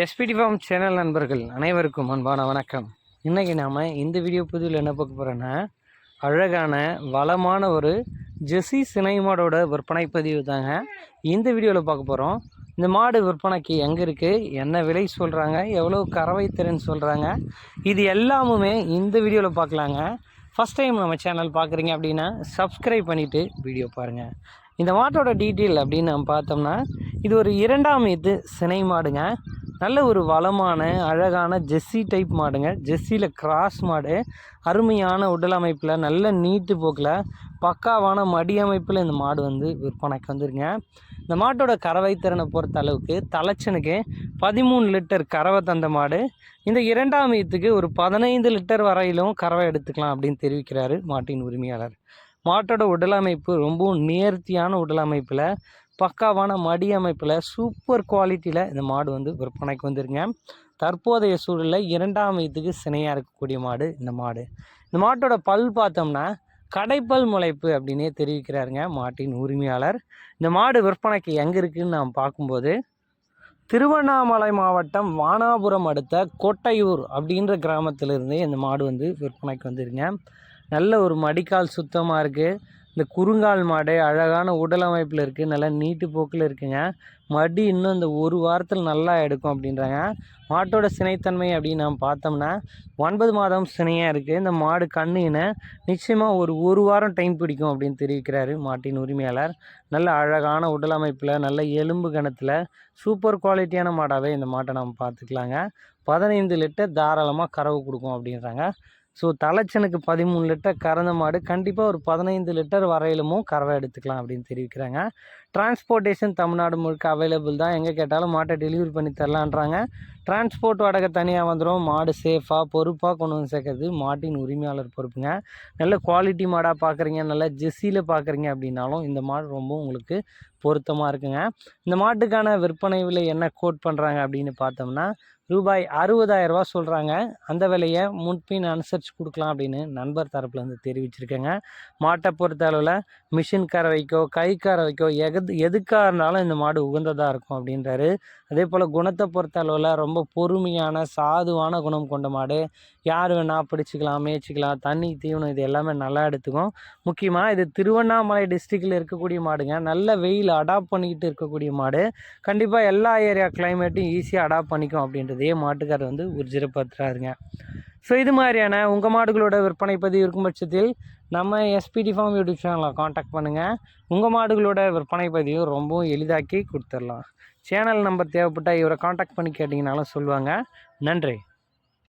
SPD form channel நண்பர்கள் அனைவருக்கும் அன்பான வணக்கம். இன்றைக்கி நாம் இந்த வீடியோ புதியில் என்ன பார்க்க போகிறோன்னா அழகான வளமான ஒரு ஜெர்சி சினை மாடோட விற்பனை பதிவு தாங்க. இந்த வீடியோவில் பார்க்க போகிறோம் இந்த மாடு விற்பனைக்கு எங்கே இருக்குது என்ன விலை சொல்கிறாங்க எவ்வளோ கறவை திறன் சொல்கிறாங்க இது எல்லாமுமே இந்த வீடியோவில் பார்க்கலாங்க. ஃபஸ்ட் டைம் நம்ம சேனல் பார்க்குறீங்க அப்படின்னா சப்ஸ்கிரைப் பண்ணிவிட்டு வீடியோ பாருங்கள் இந்த மாட்டோட டீட்டெயில் அப்படின்னு நம்ம பார்த்தோம்னா இது ஒரு இரண்டாம் இது சினை மாடுங்க. நல்ல ஒரு வளமான அழகான ஜெஸ்ஸி டைப் மாடுங்க. ஜெஸ்ஸியில் கிராஸ் மாடு. அருமையான உடல் அமைப்பில் நல்ல நீட்டு போக்கில் பக்காவான மடி அமைப்பில் இந்த மாடு வந்து விற்பனைக்கு வந்துருங்க. இந்த மாட்டோட கறவை திறனை பொறுத்த அளவுக்கு தலைச்சனுக்கு பதிமூணு லிட்டர் கறவை தந்த மாடு. இந்த இரண்டாம் ஈத்துக்கு ஒரு பதினைந்து லிட்டர் வரையிலும் கறவை எடுத்துக்கலாம் அப்படின்னு தெரிவிக்கிறாரு மாட்டின் உரிமையாளர். மாட்டோட உடல் அமைப்பு ரொம்பவும் நேர்த்தியான உடல் அமைப்பில் பக்காவான மடி அமைப்பில் சூப்பர் குவாலிட்டியில் இந்த மாடு வந்து விற்பனைக்கு வந்துருங்க தற்போதைய சூழலில் இரண்டாம் வயதுக்கு சினையாக இருக்கக்கூடிய மாடு இந்த மாடு. இந்த மாட்டோட பல் பார்த்தோம்னா கடைப்பல் முளைப்பு அப்படின்னே தெரிவிக்கிறாருங்க மாட்டின் உரிமையாளர். இந்த மாடு விற்பனைக்கு எங்கே இருக்குதுன்னு நாம் பார்க்கும்போது திருவண்ணாமலை மாவட்டம் வானாபுரம் அடுத்த கொட்டையூர் அப்படின்ற கிராமத்திலிருந்து இந்த மாடு வந்து விற்பனைக்கு வந்துருங்க நல்ல ஒரு மடிக்கால் சுத்தமாக இருக்குது இந்த குறுங்கால் மாடு அழகான உடல் அமைப்பில் இருக்குது நல்லா நீட்டு போக்கில் இருக்குங்க. மடி இன்னும் இந்த ஒரு வாரத்தில் நல்லா எடுக்கும் அப்படின்றாங்க. மாட்டோட சினைத்தன்மை அப்படின்னு நாம் பார்த்தோம்னா ஒன்பது மாதம் சினையாக இருக்குது இந்த மாடு கண்ணுன்னு நிச்சயமாக ஒரு ஒரு வாரம் டைம் பிடிக்கும் அப்படின்னு தெரிவிக்கிறாரு மாட்டின் உரிமையாளர். நல்ல அழகான உடல் அமைப்பில் நல்ல எலும்பு கணத்தில் சூப்பர் குவாலிட்டியான மாடாகவே இந்த மாட்டை நம்ம பார்த்துக்கலாங்க. பதினைந்து லிட்டர் தாராளமாக கறவு கொடுக்கும் அப்படின்றாங்க. ஸோ தலைச்சனுக்கு பதிமூணு லிட்டர் கறந்த மாடு கண்டிப்பாக ஒரு பதினைந்து லிட்டர் வரையிலுமும் கறவை எடுத்துக்கலாம் அப்படின்னு தெரிவிக்கிறாங்க. டிரான்ஸ்போர்ட்டேஷன் தமிழ்நாடு முழுக்க அவைலபிள் தான். எங்கே கேட்டாலும் மாட்டை டெலிவரி பண்ணி தரலான்றாங்க. டிரான்ஸ்போர்ட் வாடகை தனியாக வந்துடும் மாடு சேஃபாக பொறுப்பாக கொண்டு வந்து சேர்க்கறது மாட்டின் உரிமையாளர் பொறுப்புங்க. நல்ல குவாலிட்டி மாடாக பார்க்குறீங்க நல்ல ஜெஸ்ஸியில் பார்க்குறீங்க அப்படின்னாலும் இந்த மாடு ரொம்ப உங்களுக்கு பொருத்தமாக இருக்குங்க. இந்த மாட்டுக்கான விற்பனை விலை என்ன கோட் பண்ணுறாங்க அப்படின்னு பார்த்தோம்னா ரூபாய் அறுபதாயிரரூபா சொல்கிறாங்க அந்த விலையை முன்பின் அனுசரித்து கொடுக்கலாம் அப்படின்னு நண்பர் தரப்புலேருந்து தெரிவிச்சிருக்கேங்க. மாட்டை பொறுத்த அளவில் மிஷின் கறவைக்கோ கை கறவைக்கோ எது எதுக்காக இருந்தாலும் இந்த மாடு உகந்ததாக இருக்கும் அப்படின்றாரு. அதே போல் குணத்தை பொறுத்த அளவில் ரொம்ப பொறுமையான சாதுவான குணம் கொண்ட மாடு. யார் வேணால் பிடிச்சிக்கலாம் மேய்ச்சிக்கலாம் தண்ணி தீவனம் இது எல்லாமே நல்லா எடுத்துக்கும். முக்கியமாக இது திருவண்ணாமலை டிஸ்ட்ரிக்டில் இருக்கக்கூடிய மாடுங்க. நல்ல வெயில் அடாப்ட் பண்ணிக்கிட்டு இருக்கக்கூடிய மாடு. கண்டிப்பாக எல்லா ஏரியா கிளைமேட்டும் ஈஸியாக அடாப்ட் பண்ணிக்கும் அப்படின்றது அதே மாட்டுக்காரர் வந்து உறுதிப்படுத்துறாருங்க ஸோ இது மாதிரியான உங்கள் மாடுகளோட விற்பனை பதிவு இருக்கும் பட்சத்தில் நம்ம எஸ்பிடி ஃபார்ம் யூடியூப் சேனலில் காண்டாக்ட் பண்ணுங்கள் உங்கள் மாடுகளோட விற்பனை பதிவு ரொம்பவும் எளிதாக்கி கொடுத்துடலாம் சேனல் நம்பர் தேவைப்பட்டால் இவரை காண்டாக்ட் பண்ணி கேட்டிங்கனாலும் சொல்லுவாங்க. நன்றி.